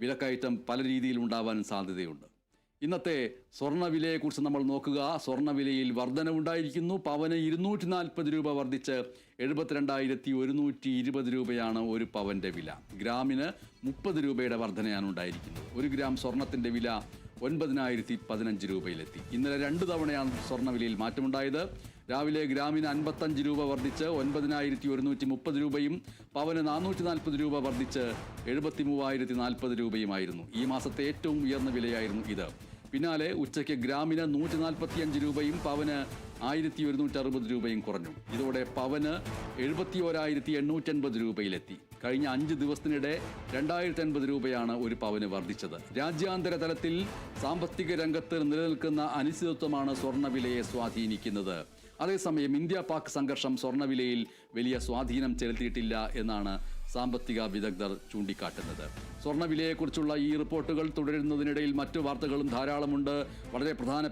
വിലക്കയറ്റം പല രീതിയിൽ ഉണ്ടാവാൻ സാധ്യതയുണ്ട്. ഇന്നത്തെ സ്വർണവിലയെക്കുറിച്ച് നമ്മൾ നോക്കുക. സ്വർണവിലയിൽ വർധനവുണ്ടായിരിക്കുന്നു. പവന് ഇരുന്നൂറ്റി നാൽപ്പത് രൂപ വർദ്ധിച്ച് എഴുപത്തിരണ്ടായിരത്തി ഒരുന്നൂറ്റി ഇരുപത് രൂപയാണ് ഒരു പവന്റെ വില. ഗ്രാമിന് മുപ്പത് രൂപയുടെ വർധനയാണ് ഉണ്ടായിരിക്കുന്നത്. ഒരു ഗ്രാം സ്വർണത്തിന്റെ വില ഒൻപതിനായിരത്തി പതിനഞ്ച് രൂപയിലെത്തി. ഇന്നലെ രണ്ട് തവണയാണ് സ്വർണവിലയിൽ മാറ്റമുണ്ടായത്. രാവിലെ ഗ്രാമിന് അൻപത്തഞ്ച് രൂപ വർദ്ധിച്ച് ഒൻപതിനായിരത്തി ഒരുന്നൂറ്റി മുപ്പത് രൂപയും പവന് നാനൂറ്റി നാൽപ്പത് രൂപ വർദ്ധിച്ച് എഴുപത്തി മൂവായിരത്തി നാൽപ്പത് രൂപയുമായിരുന്നു. ഈ മാസത്തെ ഏറ്റവും ഉയർന്ന വിലയായിരുന്നു ഇത്. പിന്നാലെ ഉച്ചയ്ക്ക് ഗ്രാമിന് നൂറ്റി നാൽപ്പത്തിയഞ്ച് രൂപയും പവന് ആയിരത്തി ഒരുന്നൂറ്റി അറുപത് രൂപയും കുറഞ്ഞു. ഇതോടെ പവന് എഴുപത്തി ഓരായിരത്തി എണ്ണൂറ്റൻപത് രൂപയിലെത്തി. കഴിഞ്ഞ അഞ്ച് ദിവസത്തിനിടെ രണ്ടായിരത്തി അൻപത് രൂപയാണ് ഒരു പവന് വർദ്ധിച്ചത്. രാജ്യാന്തര തലത്തിൽ സാമ്പത്തിക രംഗത്ത് നിലനിൽക്കുന്ന അനിശ്ചിതത്വമാണ് സ്വർണവിലയെ സ്വാധീനിക്കുന്നത്. അതേസമയം ഇന്ത്യ പാക് സംഘർഷം സ്വർണവിലയിൽ വലിയ സ്വാധീനം ചെലുത്തിയിട്ടില്ല എന്നാണ് സാമ്പത്തിക വിദഗ്ധർ ചൂണ്ടിക്കാട്ടുന്നത്. സ്വർണവിലയെക്കുറിച്ചുള്ള ഈ റിപ്പോർട്ടുകൾ തുടരുന്നതിനിടയിൽ മറ്റു വാർത്തകളും ധാരാളമുണ്ട്. വളരെ പ്രധാന